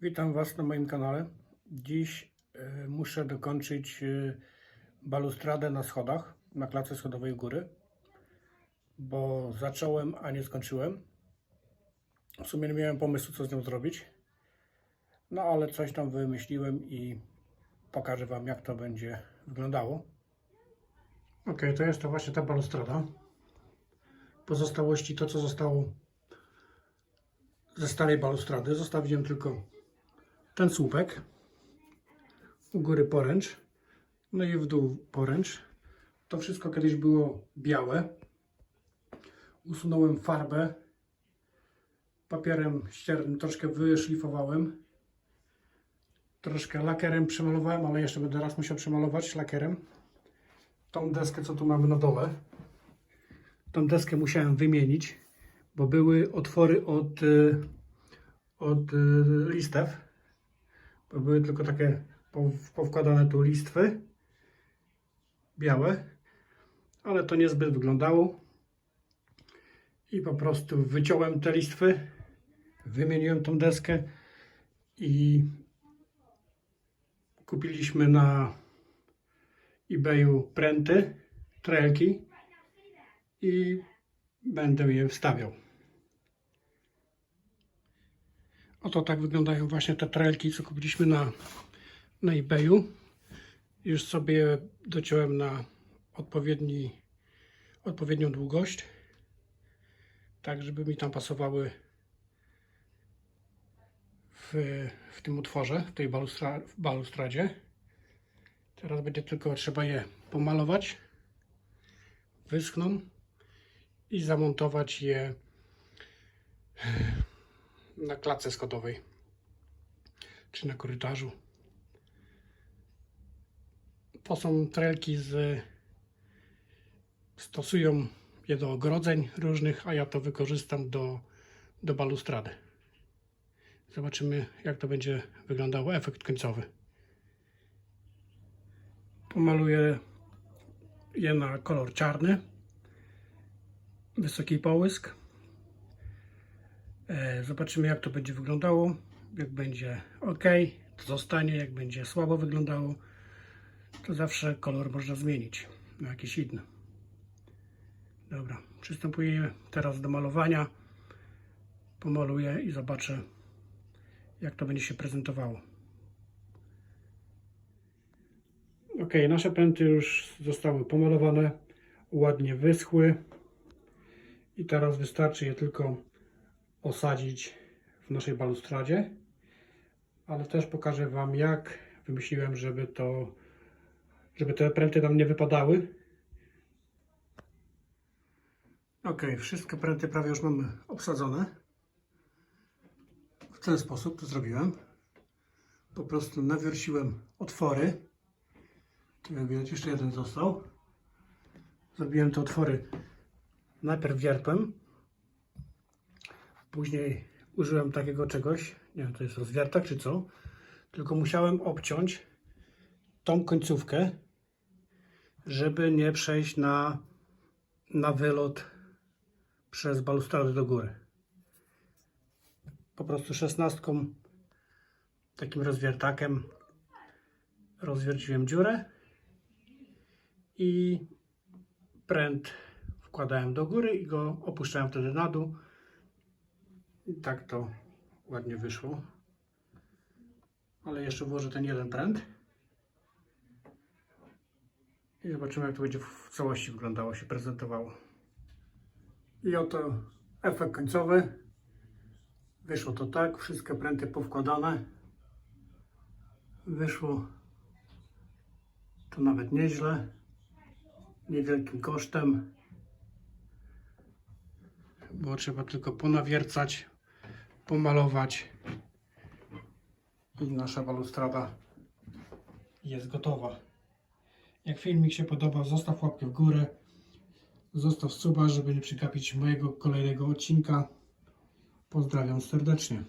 Witam Was na moim kanale. Dziś e, muszę dokończyć e, balustradę na schodach, na klatce schodowej góry, bo zacząłem, a nie skończyłem. W sumie nie miałem pomysłu, co z nią zrobić, no ale coś tam wymyśliłem i pokażę Wam, jak to będzie wyglądało. Ok, to jest to właśnie ta balustrada. Pozostałości, to co zostało ze starej balustrady, zostawiłem tylko ten słupek, u góry poręcz, no i w dół poręcz. To wszystko kiedyś było białe. Usunąłem farbę, papierem ściernym troszkę wyszlifowałem. Troszkę lakierem przemalowałem, ale jeszcze będę raz musiał przemalować lakierem. Tą deskę, co tu mamy na dole, tą deskę musiałem wymienić, bo były otwory od, y, od y, listew były tylko takie pow- powkładane tu listwy białe, ale to niezbyt wyglądało. I po prostu wyciąłem te listwy, wymieniłem tą deskę i kupiliśmy na eBayu pręty, trelki i będę je wstawiał. Oto tak wyglądają właśnie te trelki, co kupiliśmy na, na eBayu. Już sobie dociąłem na odpowiedni, odpowiednią długość, tak żeby mi tam pasowały w, w tym utworze, w tej balustra, w balustradzie. Teraz będzie tylko trzeba je pomalować, wyschną i zamontować je na klatce schodowej czy na korytarzu. To są trelki z stosują je do ogrodzeń różnych, a ja to wykorzystam do, do balustrady. Zobaczymy jak to będzie wyglądało efekt końcowy. Pomaluję je na kolor czarny. Wysoki połysk. E, Zobaczymy, jak to będzie wyglądało. Jak będzie ok, to zostanie. Jak będzie słabo wyglądało, to zawsze kolor można zmienić na jakiś inny. Dobra, przystępuję teraz do malowania. Pomaluję i zobaczę, jak to będzie się prezentowało. Ok, nasze pęty już zostały pomalowane, ładnie wyschły. I teraz wystarczy je tylko osadzić w naszej balustradzie, ale też pokażę Wam jak wymyśliłem, żeby to, żeby te pręty nam nie wypadały. Ok, wszystkie pręty prawie już mamy obsadzone. W ten sposób to zrobiłem. Po prostu nawierciłem otwory. Tu jak widać jeszcze jeden został. Zrobiłem te otwory najpierw wiertłem, Później użyłem takiego czegoś, nie wiem, to jest rozwiertak czy co, tylko musiałem obciąć tą końcówkę, żeby nie przejść na, na wylot przez balustradę do góry. Po prostu szesnastką, takim rozwiertakiem rozwierciłem dziurę i pręt wkładałem do góry i go opuszczałem wtedy na dół. I tak to ładnie wyszło. Ale jeszcze włożę ten jeden pręt. I zobaczymy jak to będzie w całości wyglądało, się prezentowało. I oto efekt końcowy. Wyszło to tak, wszystkie pręty powkładane. Wyszło to nawet nieźle. Niewielkim kosztem. Było trzeba tylko ponawiercać pomalować i nasza balustrada jest gotowa. Jak filmik się podobał, zostaw łapkę w górę, zostaw suba, żeby nie przegapić mojego kolejnego odcinka. Pozdrawiam serdecznie.